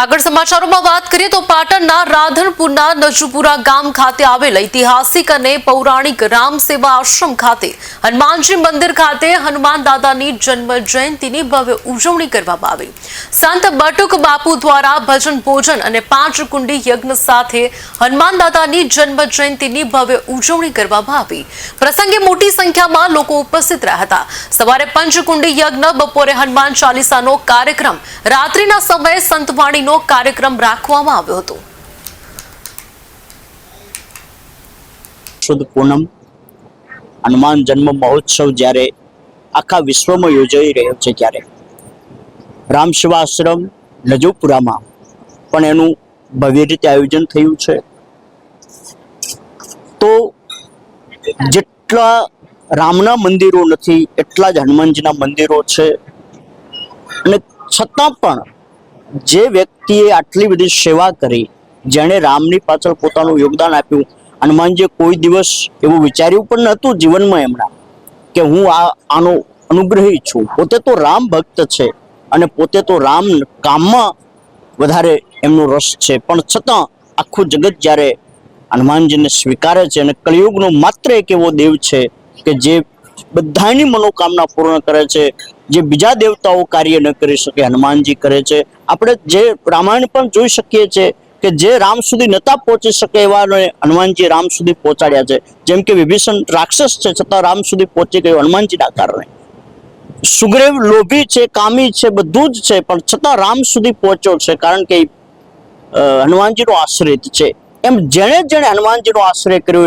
આગળ સમાચારોમાં વાત કરીએ તો પાટણના રાધનપુરના નજુપુરા ગામ ખાતે આવેલ ઐતિહાસિક અને પૌરાણિક રામ સેવા આશ્રમ ખાતે હનુમાનજી મંદિર ખાતે હનુમાન દાદાની જન્મ જયંતિની ભવ્ય ઉજવણી કરવામાં આવી. સંત બટુક બાપુ દ્વારા ભજન ભોજન અને પાંચ કુંડી યજ્ઞ સાથે હનુમાન દાદાની જન્મ જયંતિની ભવ્ય ઉજવણી કરવામાં આવી. પ્રસંગે મોટી સંખ્યામાં લોકો ઉપસ્થિત રહ્યા હતા. સવારે પંચકુંડી યજ્ઞ, બપોરે હનુમાન ચાલીસાનો કાર્યક્રમ, રાત્રિના સમયે સંતવાણીનો કાર્યક્રમ રાખવામાં આવ્યો હતો. હનુમાન જન્મ મહોત્સવ જ્યારે આખા વિશ્વમાં યોજાઈ રહ્યો છે ત્યારે. રામ સેવા આશ્રમ નજુપુરામાં પણ એનું ભવ્ય રીતે આયોજન થયું છે. તો જેટલા રામના મંદિરો નથી, એટલા જ હનુમાનજીના મંદિરો છે. અને છતાં પણ જે વ્યક્તિએ આટલી બધી સેવા કરી, જેણે રામની પાછળ પોતાનું યોગદાન આપ્યું, હનુમાનજીએ કોઈ દિવસ એવું વિચાર્યું પણ નહોતું જીવનમાં એમના, કે હું આ, આનો અનુગ્રહી છું. પોતે તો રામ ભક્ત છે અને પોતે તો રામ કામમાં વધારે એમનો રસ છે. પણ છતાં આખું જગત જ્યારે હનુમાનજીને સ્વીકારે છે અને કળિયુગનો માત્ર એક એવો દેવ છે કે જે બધાની મનોકામના પૂર્ણ કરે છે, જે બીજા દેવતાઓ કાર્ય ન કરી શકે, હનુમાનજી કરે છે. આપણે જે રામાયણ પણ જોઈ શકીએ છીએ કે જે રામ સુધી નતા પહોંચી શકે એવાને હનુમાનજી રામ સુધી પહોંચાડ્યા છે. જેમ કે વિભીષણ રાક્ષસ છે, છતાં રામ સુધી પહોંચી ગયો હનુમાનજીના કારણે. સુગ્રીવ લોભી છે, કામી છે, બધું જ છે, પણ છતાં રામ સુધી પહોંચ્યો છે, કારણ કે હનુમાનજીનો આશ્રિત છે. એમ જેણે જેણે હનુમાનજીનો આશ્રય કર્યો